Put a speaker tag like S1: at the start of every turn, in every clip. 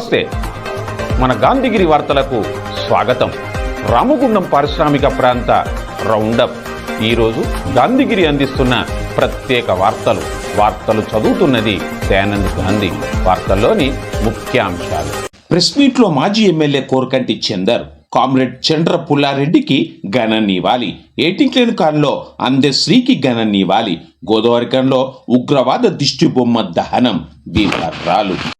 S1: నమస్తే. మన గాంధీగిరి వార్తలకు స్వాగతం. రామగుండం పారిశ్రామిక ప్రాంత రౌండప్. ఈరోజు గాంధీగిరి అందిస్తున్న ప్రత్యేక వార్తలు. వార్తలు చదువుతున్నది దయానంద్ గాంధీ. వార్తల్లోని ముఖ్యాంశాలు.
S2: ప్రెస్ మీట్లో మాజీ ఎమ్మెల్యే కోరకంటి చందర్ కామ్రేడ్ చంద్ర పుల్లారెడ్డికి ఘన నివాళి. కాన్లో కాలంలో అందశ్రీకి ఘన నివాళి. గోదావరికంలో ఉగ్రవాద దిష్టిబొమ్మ దహనం. బీభత్రాలు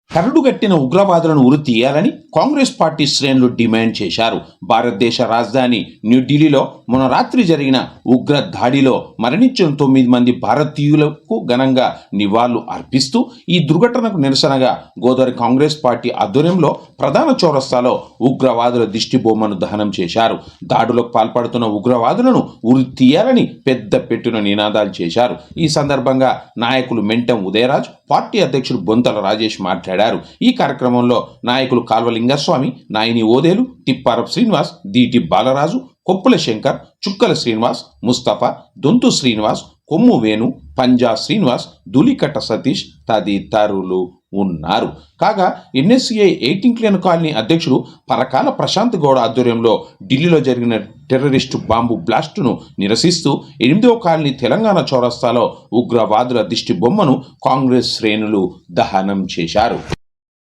S2: కరడుగట్టిన ఉగ్రవాదులను ఉరి తీయాలని కాంగ్రెస్ పార్టీ శ్రేణులు డిమాండ్ చేశారు. భారతదేశ రాజధాని న్యూఢిల్లీలో మొన్న రాత్రి జరిగిన ఉగ్ర దాడిలో మరణించిన తొమ్మిది మంది భారతీయులకు ఘనంగా నివాళులు అర్పిస్తూ ఈ దుర్ఘటనకు నిరసనగా గోదావరి కాంగ్రెస్ పార్టీ ఆధ్వర్యంలో ప్రధాన చౌరస్తాలో ఉగ్రవాదుల దిష్టి బొమ్మను దహనం చేశారు. దాడులకు పాల్పడుతున్న ఉగ్రవాదులను ఉరి తీయాలని పెద్ద పెట్టున నినాదాలు చేశారు. ఈ సందర్భంగా నాయకులు మెంటం ఉదయరాజ్ పార్టీ అధ్యక్షుడు బొంతల రాజేష్ మాట్లాడారు. ఈ కార్యక్రమంలో నాయకులు కాల్వలింగస్వామి నాయని ఓదేలు తిప్పారపు శ్రీనివాస్ దీటి బాలరాజు కొప్పుల శంకర్ చుక్కల శ్రీనివాస్ ముస్తఫా దొంతు శ్రీనివాస్ కొమ్ము వేణు పంజా శ్రీనివాస్ దులికట్ట సతీష్ తదితరులు ఉన్నారు. కాగా ఎన్ఎస్సిఐ ఎయిటింగ్ క్లియన్ కాలనీ అధ్యక్షుడు పరకాల ప్రశాంత్ గౌడ ఆధ్వర్యంలో ఢిల్లీలో జరిగిన టెర్రరిస్టు బాంబు బ్లాస్టును నిరసిస్తూ ఎనిమిదవ కాలనీ తెలంగాణ చౌరస్తాలో ఉగ్రవాదుల దిష్టి బొమ్మను కాంగ్రెస్ శ్రేణులు దహనం చేశారు.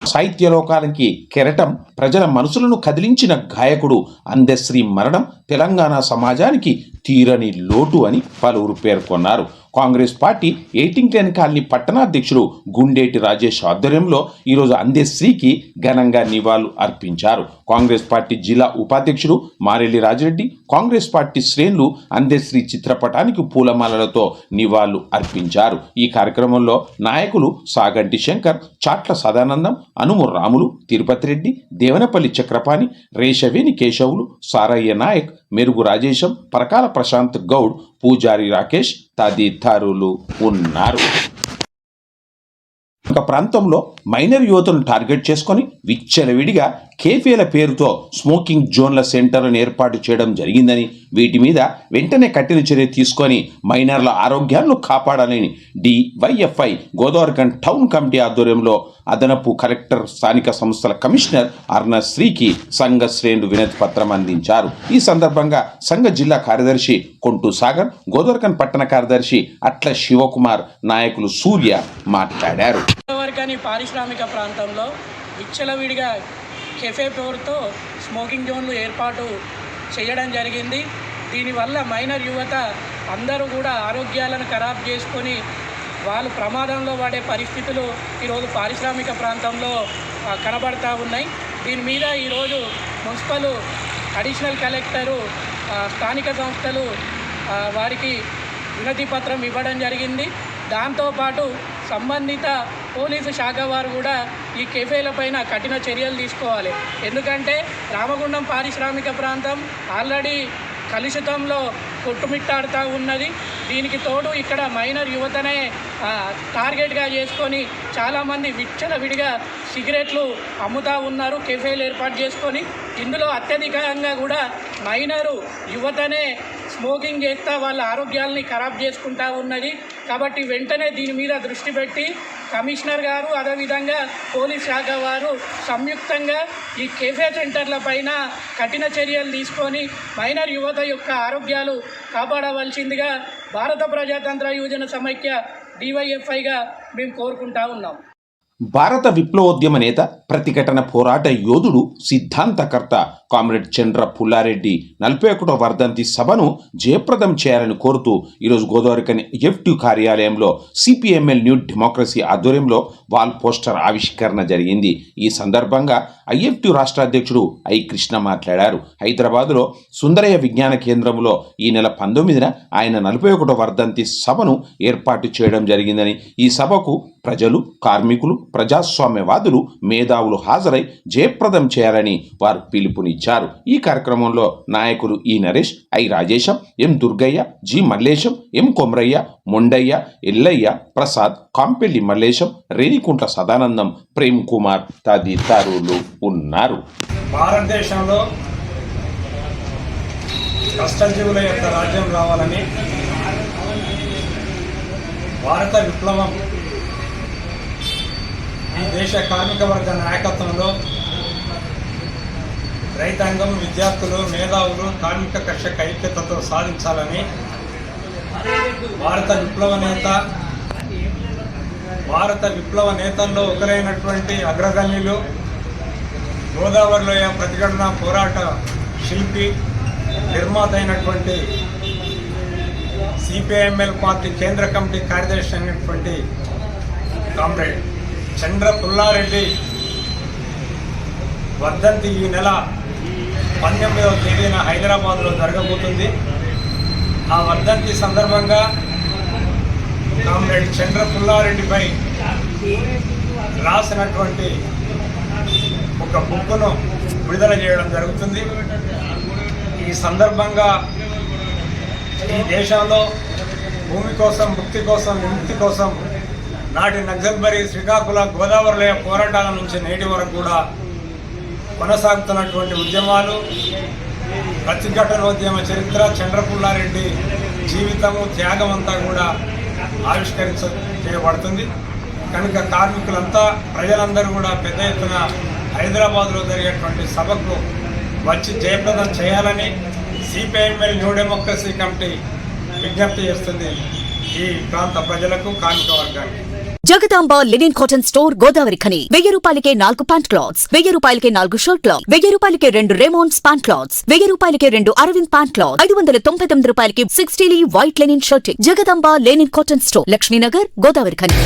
S2: సాహిత్య లోకానికి కెరటం ప్రజల మనసులను కదిలించిన గాయకుడు అందశ్రీ మరణం తెలంగాణ సమాజానికి తీరని లోటు అని పలువురు పేర్కొన్నారు. కాంగ్రెస్ పార్టీ ఎయిటింగ్టన్ కాలనీ పట్టణాధ్యక్షుడు గుండేటి రాజేష్ ఆధ్వర్యంలో ఈరోజు అందశ్రీకి ఘనంగా నివాళులు అర్పించారు. కాంగ్రెస్ పార్టీ జిల్లా ఉపాధ్యక్షుడు మారెల్లి రాజిరెడ్డి కాంగ్రెస్ పార్టీ శ్రేణులు అందేశ్రీ చిత్రపటానికి పూలమాలలతో నివాళులు అర్పించారు. ఈ కార్యక్రమంలో నాయకులు సాగంటి శంకర్ చాట్ల సదానందం అనుము రాములు తిరుపతి రెడ్డి దేవనపల్లి చక్రపాణి రేషవేణి కేశవులు సారయ్య నాయక్ మెరుగు రాజేశం పరకాల ప్రశాంత్ గౌడ్ పూజారి రాకేష్ తదితరులు ఉన్నారు. ఒక ప్రాంతంలో మైనర్ యువతను టార్గెట్ చేసుకొని విచ్చలవిడిగా కేఫేల పేరుతో స్మోకింగ్ జోన్ల సెంటర్లను ఏర్పాటు చేయడం జరిగిందని వీటి మీద వెంటనే కఠిన చర్య తీసుకొని మైనర్ల ఆరోగ్యాలను కాపాడాలని డివైఎఫ్ఐ గోదావరిఖండ్ టౌన్ కమిటీ ఆధ్వర్యంలో అదనపు కలెక్టర్ స్థానిక సంస్థల కమిషనర్ అర్ణ శ్రీకి సంఘ శ్రేణులు వినతి పత్రం అందించారు. ఈ సందర్భంగా సంఘ జిల్లా కార్యదర్శి కొంటూ సాగర్ గోదావరిఖండ్ పట్టణ కార్యదర్శి అట్ల శివకుమార్ నాయకులు సూర్య మాట్లాడారు.
S3: పారిశ్రామిక ప్రాంతంలో విచ్చలవిడిగా కెఫే పేరుతో స్మోకింగ్ జోన్లు ఏర్పాటు చేయడం జరిగింది. దీనివల్ల మైనర్ యువత అందరూ కూడా ఆరోగ్యాలను ఖరాబ్ చేసుకొని వాళ్ళు ప్రమాదంలో పడే పరిస్థితులు ఈరోజు పారిశ్రామిక ప్రాంతంలో కనబడతా ఉన్నాయి. దీని మీద ఈరోజు మున్సిపల్ అడిషనల్ కలెక్టరు స్థానిక సంస్థలు వారికి వినతి పత్రం ఇవ్వడం జరిగింది. దాంతోపాటు సంబంధిత పోలీసు శాఖ వారు కూడా ఈ కెఫేల పైన కఠిన చర్యలు తీసుకోవాలి. ఎందుకంటే రామగుండం పారిశ్రామిక ప్రాంతం ఆల్రెడీ కలుషితంలో కొట్టుమిట్టాడుతూ ఉన్నది. దీనికి తోడు ఇక్కడ మైనర్ యువతనే టార్గెట్గా చేసుకొని చాలామంది విచ్చలవిడిగా సిగరెట్లు అమ్ముతూ ఉన్నారు కెఫేలు ఏర్పాటు చేసుకొని. ఇందులో అత్యధికంగా కూడా మైనరు యువతనే స్మోకింగ్ చేస్తా వాళ్ళ ఆరోగ్యాలని ఖరాబ్ చేసుకుంటా ఉన్నది. కాబట్టి వెంటనే దీని మీద దృష్టి పెట్టి కమిషనర్ గారు అదేవిధంగా పోలీస్ శాఖ వారు సంయుక్తంగా ఈ కేఫే సెంటర్ల పైన కఠిన చర్యలు తీసుకొని మైనర్ యువత యొక్క ఆరోగ్యాలు కాపాడవలసిందిగా భారత ప్రజాతంత్ర యువజన సమైక్య డివైఎఫ్ఐగా మేము కోరుకుంటా ఉన్నాం.
S2: భారత విప్లవోద్యమ నేత ప్రతిఘటన పోరాట యోధుడు సిద్ధాంతకర్త కామ్రేడ్ చంద్ర పుల్లారెడ్డి నలభై ఒకటో వర్ధంతి సభను జయప్రదం చేయాలని కోరుతూ ఈరోజు గోదావరికని ఎఫ్టీ కార్యాలయంలో సిపిఎంఎల్ న్యూ డెమోక్రసీ ఆధ్వర్యంలో వాల్ పోస్టర్ ఆవిష్కరణ జరిగింది. ఈ సందర్భంగా ఐఎఫ్టీ రాష్ట్ర అధ్యక్షుడు ఐ కృష్ణ మాట్లాడారు. హైదరాబాదులో సుందరయ్య విజ్ఞాన కేంద్రంలో ఈ నెల పంతొమ్మిదిన ఆయన నలభై ఒకటో వర్ధంతి సభను ఏర్పాటు చేయడం జరిగిందని ఈ సభకు ప్రజలు కార్మికులు ప్రజాస్వామ్యవాదులు మేధావులు హాజరై జయప్రదం చేయాలని వారు పిలుపునిచ్చారు. ఈ కార్యక్రమంలో నాయకులు E Naresh I Rajesham M Durgaiah G Mallesham M Komuraiah Mondaiah Yellaiah Prasad Kampelli Mallesham Renikuntla Sadanandam Prem Kumar తదితరులు ఉన్నారు.
S4: భారతదేశంలో కష్టజీవుల యొక్క రాజ్యం రావాలని భారత విప్లవం దేశ కార్మిక వర్గ నాయకత్వంలో రైతాంగం విద్యార్థులు మేధావులు కార్మిక కర్షక ఐక్యతతో సాధించాలని భారత విప్లవ నేత భారత విప్లవ నేతల్లో ఒకరైనటువంటి అగ్రగణ్యులు గోదావరిలోయ ప్రతిఘటన పోరాట శిల్పి నిర్మాత అయినటువంటి సిపిఐఎంఎల్ పార్టీ కేంద్ర కమిటీ కార్యదర్శి అయినటువంటి కామ్రేడ్. చంద్ర పుల్లారెడ్డి వర్ధంతి ఈ నెల పంతొమ్మిదవ తేదీన హైదరాబాద్లో జరగబోతుంది. ఆ వర్ధంతి సందర్భంగా కామ్రేడ్ చంద్ర పుల్లారెడ్డిపై రాసినటువంటి ఒక బుక్కును విడుదల చేయడం జరుగుతుంది. ఈ సందర్భంగా ఈ దేశంలో భూమి కోసం ముక్తి కోసం విముక్తి కోసం నాటి నక్సల్బరి శ్రీకాకుళం గోదావరిలో పోరాటాల నుంచి నేటి వరకు కూడా కొనసాగుతున్నటువంటి ఉద్యమాలు ప్రతిఘటనోద్యమ చరిత్ర చంద్రపుల్లారెడ్డి జీవితము త్యాగం అంతా కూడా ఆవిష్కరించ చేయబడుతుంది. కనుక కార్మికులంతా ప్రజలందరూ కూడా పెద్ద ఎత్తున హైదరాబాద్లో జరిగేటువంటి సభకు వచ్చి జయప్రదం చేయాలని సిపిఐఎంఎల్ న్యూ డెమోక్రసీ కమిటీ విజ్ఞప్తి చేస్తుంది ఈ ప్రాంత ప్రజలకు కార్మిక వర్గానికి.
S5: Jagadamba linen cotton store Godavarikhani. వెయ్యి రూపాయలకే నాలుగు ప్యాంట్ క్లాత్స్ వెయ్యి రూపాయలకే నాలుగు షర్ట్ క్లాత్ వెయ్యి రూపాయలకే రెండు రేమోన్స్ ప్యాంట్ క్లాత్స్ వెయ్యి రూపాయలకే రెండు అరవింద్ ప్యాంట్ క్లాత్ ఐదు వందల తొంభై తొమ్మిది రూపాయలకి సిక్స్టీలీ white linen shirt. Jagadamba linen cotton store Laxminagar Godavarikhani.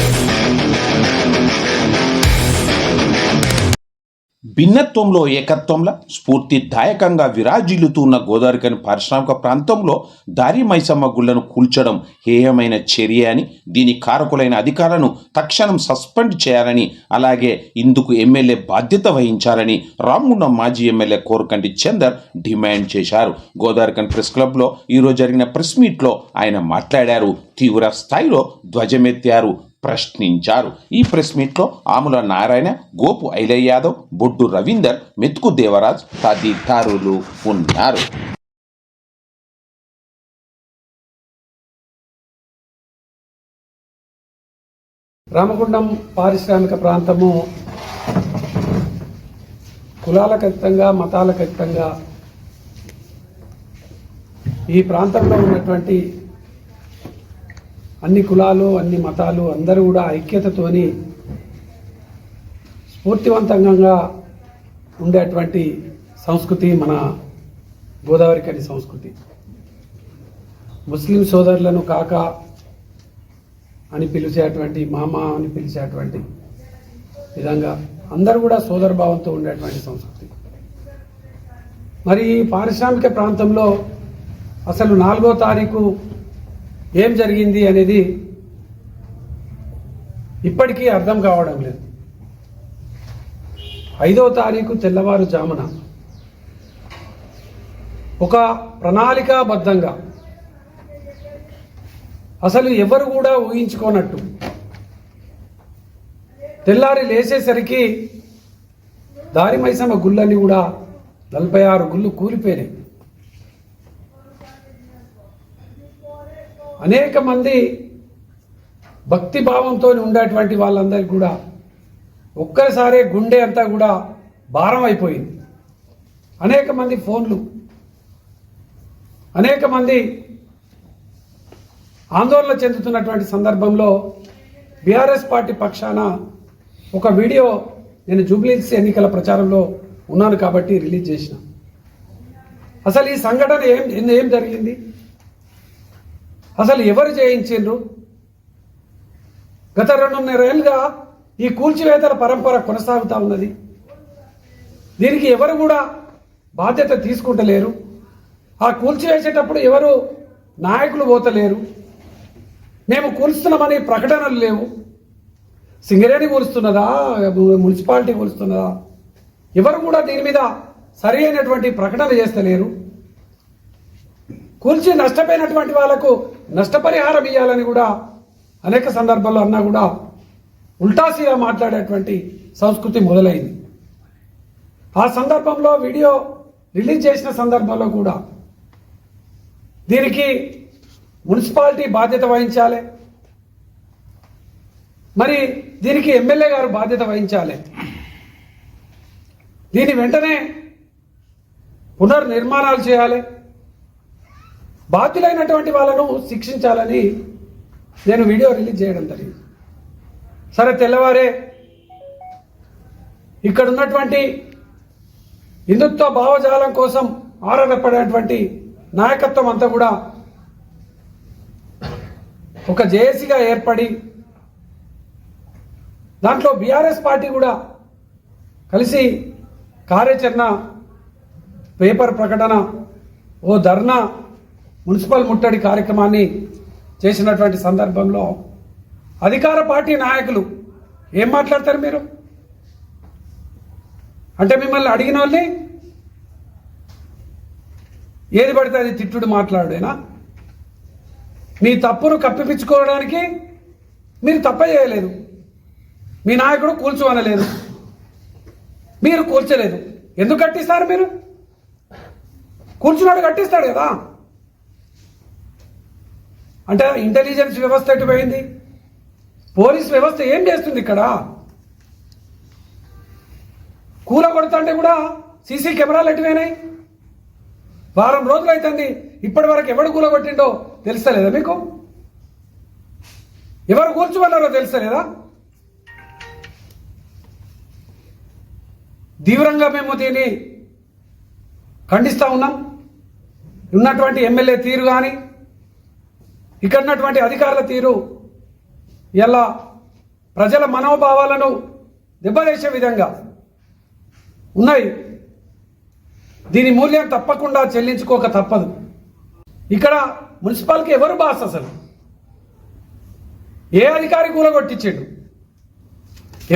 S2: భిన్నత్వంలో ఏకత్వంలో స్ఫూర్తిదాయకంగా విరాజిల్లుతున్న గోదావరికని పారిశ్రామిక ప్రాంతంలో దారి మైసమ్మ గుళ్ళను కూల్చడం హేయమైన చర్య అని దీని కారకులైన అధికారులను తక్షణం సస్పెండ్ చేయాలని అలాగే ఇందుకు ఎమ్మెల్యే బాధ్యత వహించాలని రామగుండం మాజీ ఎమ్మెల్యే కోరకంటి చందర్ డిమాండ్ చేశారు. గోదావరికన్ ప్రెస్ క్లబ్లో ఈరోజు జరిగిన ప్రెస్ మీట్లో ఆయన మాట్లాడారు. తీవ్ర స్థాయిలో ధ్వజమెత్తారు ప్రశ్నించారు. ఈ ప్రెస్ మీట్లో ఆముల నారాయణ గోపు ఐలయ్య యాదవ్ బొడ్డు రవీందర్ మెతుకు దేవరాజ్ తదితరులు ఉన్నారు.
S6: రామగుండం పారిశ్రామిక ప్రాంతము కులాలకు అతీతంగా మతాలకు అతీతంగా ఈ ప్రాంతంలో ఉన్నటువంటి అన్ని కులాలు అన్ని మతాలు అందరూ కూడా ఐక్యతతోని స్ఫూర్తివంతంగా ఉండేటువంటి సంస్కృతి మన గోదావరి కని సంస్కృతి. ముస్లిం సోదరులను కాక అని పిలిచేటువంటి మామ అని పిలిచేటువంటి విధంగా అందరూ కూడా సోదరభావంతో ఉండేటువంటి సంస్కృతి. మరి ఈ పారిశ్రామిక ప్రాంతంలో అసలు నాలుగో తారీఖు ఏం జరిగింది అనేది ఇప్పటికీ అర్థం కావడం లేదు. ఐదో తారీఖు తెల్లవారుజామున ఒక ప్రణాళికాబద్ధంగా అసలు ఎవరు కూడా ఊహించుకోనట్టు తెల్లారి లేచేసరికి దారిమైసమ్మ గుళ్ళని కూడా నలభై ఆరు గుళ్ళు కూలిపోయినాయి. అనేక మంది భక్తి భావంతో ఉండేటువంటి వాళ్ళందరికీ కూడా ఒక్కసారే గుండె అంతా కూడా భారం అయిపోయింది. అనేక మంది ఫోన్లు అనేక మంది ఆందోళన చెందుతున్నటువంటి సందర్భంలో బీఆర్ఎస్ పార్టీ పక్షాన ఒక వీడియో నేను జూబ్లీస్ ఎన్నికల ప్రచారంలో ఉన్నాను కాబట్టి రిలీజ్ చేసిన. అసలు ఈ సంఘటన ఏం ఏం- ఏం జరిగింది? అసలు ఎవరు చేయించిండ్రు గత రెండున్నర ఏళ్ళుగా ఈ కూల్చివేతల పరంపర కొనసాగుతూ ఉన్నది. దీనికి ఎవరు కూడా బాధ్యత తీసుకుంటలేరు. ఆ కూల్చివేసేటప్పుడు ఎవరు నాయకులు పోతలేరు. మేము కూలుస్తున్నామని ప్రకటనలు లేవు. సింగరేణి కూలుస్తున్నదా? మున్సిపాలిటీ కూలుస్తున్నదా? ఎవరు కూడా దీని మీద సరి అయినటువంటి ప్రకటన చేస్తలేరు. కూల్చి నష్టపోయినటువంటి వాళ్ళకు నష్టపరిహారం ఇవ్వాలని కూడా అనేక సందర్భాల్లో అన్నా కూడా ఉల్టాసీగా మాట్లాడేటువంటి సంస్కృతి మొదలైంది. ఆ సందర్భంలో వీడియో రిలీజ్ చేసిన సందర్భంలో కూడా దీనికి మున్సిపాలిటీ బాధ్యత వహించాలి. మరి దీనికి ఎమ్మెల్యే గారు బాధ్యత వహించాలి. దీని వెంటనే పునర్నిర్మాణాలు చేయాలి. బాధ్యులైనటువంటి వాళ్ళను శిక్షించాలని నేను వీడియో రిలీజ్ చేయడం జరిగింది. సరే తెల్లవారే ఇక్కడ ఉన్నటువంటి హిందుత్వ భావజాలం కోసం ఆరాటపడేటువంటి నాయకత్వం అంతా కూడా ఒక జేఏసీగా ఏర్పడి దాంట్లో బీఆర్ఎస్ పార్టీ కూడా కలిసి కార్యాచరణ పేపర్ ప్రకటన ఓ ధర్నా మున్సిపల్ ముట్టడి కార్యక్రమాన్ని చేసినటువంటి సందర్భంలో అధికార పార్టీ నాయకులు ఏం మాట్లాడతారు మీరు? అంటే మిమ్మల్ని అడిగిన వాళ్ళని ఏది పడితే అది తిట్టుడు మాట్లాడేనా? మీ తప్పును కప్పిపించుకోవడానికి మీరు తప్ప చేయలేదు. మీ నాయకుడు కూల్చోనలేదు మీరు కూల్చలేదు. ఎందుకు కట్టిస్తారు మీరు? కూర్చున్నాడు కట్టిస్తాడు కదా. అంటే ఇంటెలిజెన్స్ వ్యవస్థ ఎటు పోయింది? పోలీస్ వ్యవస్థ ఏం చేస్తుంది ఇక్కడ? కూల కొడుతుంటే కూడా సీసీ కెమెరాలు ఎటువైనాయి వారం రోజులు అవుతుంది ఇప్పటి వరకు ఎవడు కూల కొట్టిండో తెలుస్తలేదా మీకు? ఎవరు కూల్చుమన్నారో తెలుస్తలేదా? తీవ్రంగా మేము దీన్ని ఖండిస్తూ ఉన్నాం. ఉన్నటువంటి ఎమ్మెల్యే తీరు కానీ ఇక్కడ ఉన్నటువంటి అధికారుల తీరు ఇలా ప్రజల మనోభావాలను దెబ్బతీసే విధంగా ఉన్నాయి. దీని మూల్యం తప్పకుండా చెల్లించుకోక తప్పదు. ఇక్కడ మున్సిపాలిటీ ఎవరు బాస్ అసలు? ఏ అధికారి కూలగొట్టించాడు?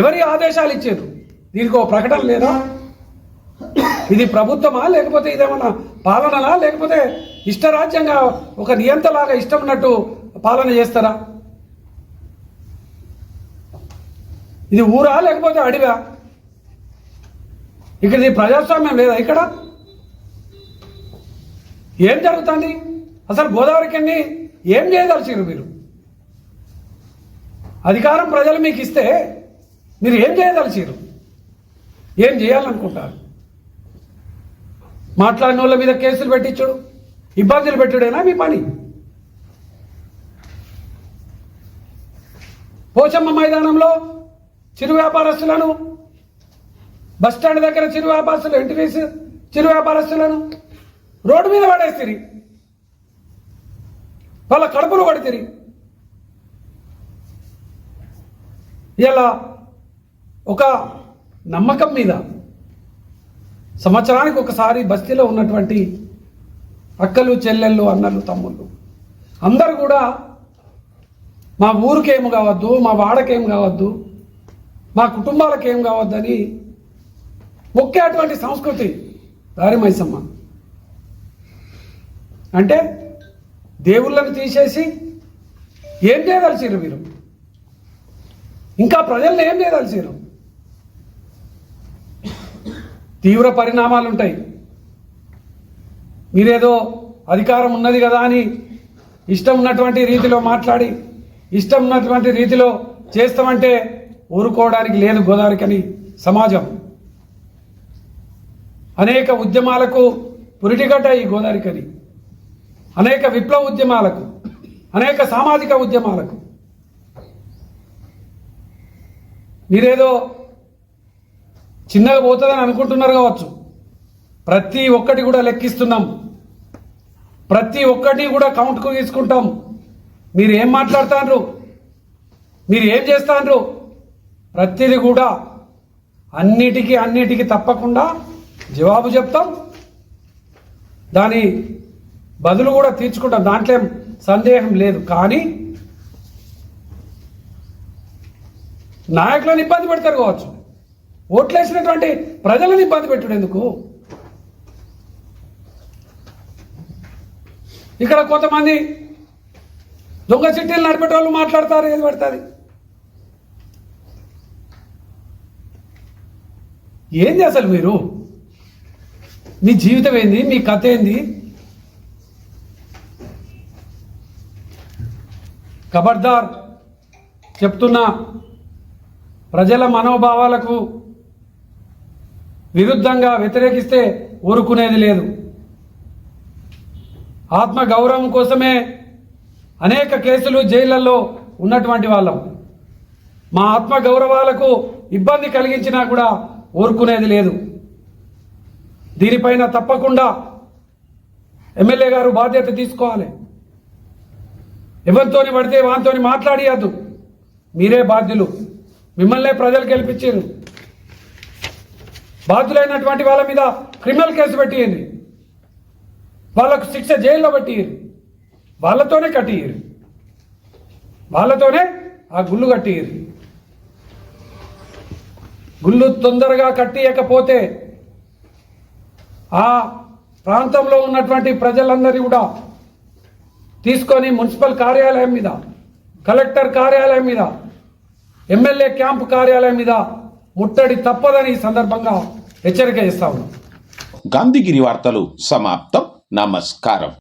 S6: ఎవరి ఆదేశాలు ఇచ్చారు దీనికి ఒక ప్రకటన లేదా? ఇది ప్రభుత్వమా లేకపోతే ఇదేమన్నా పాలనలా లేకపోతే ఇష్టరాజ్యంగా ఒక నియంతలాగా ఇష్టం ఉన్నట్టు పాలన చేస్తారా? ఇది ఊరా లేకపోతే అడివా ఇక్కడ ఇది ప్రజాస్వామ్యం లేదా ఇక్కడ? ఏం జరుగుతుంది? అసలు గోదావరికన్ని ఏం చేయదలిచారు మీరు? అధికారం ప్రజలు మీకు ఇస్తే మీరు ఏం చేయదలిచారు ఏం చేయాలనుకుంటారు? మాట్లాడిన వాళ్ళ మీద కేసులు పెట్టించుడు. ఇబ్బందులు పెట్టుడేనా మీ పని? పోచమ్మ మైదానంలో చిరు వ్యాపారస్తులను బస్ స్టాండ్ దగ్గర చిరు వ్యాపారస్తులు ఎంట్రీస్ చిరు వ్యాపారస్తులను రోడ్డు మీద పడేసిరి. వాళ్ళ కడుపులు పడితిరి ఇలా ఒక నమ్మకం మీద సంవత్సరానికి ఒకసారి బస్తీలో ఉన్నటువంటి అక్కలు చెల్లెళ్ళు అన్నలు తమ్ముళ్ళు. అందరు కూడా మా ఊరికేం కావద్దు మా వాడకేం కావద్దు మా కుటుంబాలకేం కావద్దని మొక్కేటువంటి సంస్కృతి. దారి మైసమ్మ. అంటే దేవుళ్ళని తీసేసి ఏం చేయదలిచారు మీరు ఇంకా ప్రజల్ని ఏం చేయదలిచారు తీవ్ర పరిణామాలు ఉంటాయి మీరేదో అధికారం ఉన్నది కదా అని ఇష్టం ఉన్నటువంటి రీతిలో మాట్లాడి ఇష్టం ఉన్నటువంటి రీతిలో చేస్తామంటే ఊరుకోవడానికి లేదు గోదావరికని సమాజం. అనేక ఉద్యమాలకు పురిటిగడ్డ ఈ గోదావరికని. అనేక విప్లవ ఉద్యమాలకు అనేక సామాజిక ఉద్యమాలకు. మీరేదో చిన్నగా పోతుందని అనుకుంటున్నారు కావచ్చు. ప్రతి ఒక్కటి కూడా లెక్కిస్తున్నాం. ప్రతి ఒక్కటి కూడా కౌంట్కు తీసుకుంటాం. మీరు ఏం మాట్లాడుతాండ్రు మీరు ఏం చేస్తాండ్రు ప్రతిది కూడా అన్నిటికీ అన్నిటికీ తప్పకుండా జవాబు చెప్తాం. దాని బదులు కూడా తీర్చుకుంటాం. దాంట్లో ఏం సందేహం లేదు. కానీ నాయకులను ఇబ్బంది పెడతారు కావచ్చు. ఓట్లేసినటువంటి ప్రజలను ఇబ్బంది పెట్టుడు ఎందుకు? ఇక్కడ కొంతమంది దొంగ చిట్టీలు నడిపేట వాళ్ళు మాట్లాడతారు ఏది పడుతుంది? ఏంది అసలు మీరు? మీ జీవితం ఏంది? మీ కథ ఏంది? ఖబర్దార్ చెప్తున్నా ప్రజల మనోభావాలకు విరుద్ధంగా వ్యతిరేకిస్తే ఊరుకునేది లేదు. ఆత్మ గౌరవం కోసమే అనేక కేసులు జైళ్ళలో ఉన్నటువంటి వాళ్ళం. మా ఆత్మ గౌరవాలకు ఇబ్బంది కలిగించినా కూడా ఊరుకునేది లేదు. దీనిపైన తప్పకుండా ఎమ్మెల్యే గారు బాధ్యత తీసుకోవాలి. ఎవరితోని పడితే వానితోని మాట్లాడియద్దు. మీరే బాధ్యులు. మిమ్మల్నే ప్రజలు గెలిపించారు. బాధ్యులైనటువంటి వాళ్ళ మీద క్రిమినల్ కేసు పెట్టియండి. వాళ్ళకు శిక్ష జైల్లో పెట్టియ్యరు వాళ్ళతోనే కట్టిరు. వాళ్ళతోనే ఆ గుళ్ళు కట్టిరు. గుళ్ళు తొందరగా కట్టియకపోతే ఆ ప్రాంతంలో ఉన్నటువంటి ప్రజలందరూ కూడా తీసుకొని మున్సిపల్ కార్యాలయం మీద కలెక్టర్ కార్యాలయం మీద ఎమ్మెల్యే క్యాంపు కార్యాలయం మీద ముట్టడి తప్పదని ఈ సందర్భంగా హెచ్చరిక ఇస్తా ఉన్నాం.
S2: గాంధీగిరి వార్తలు సమాప్తం. నమస్కారం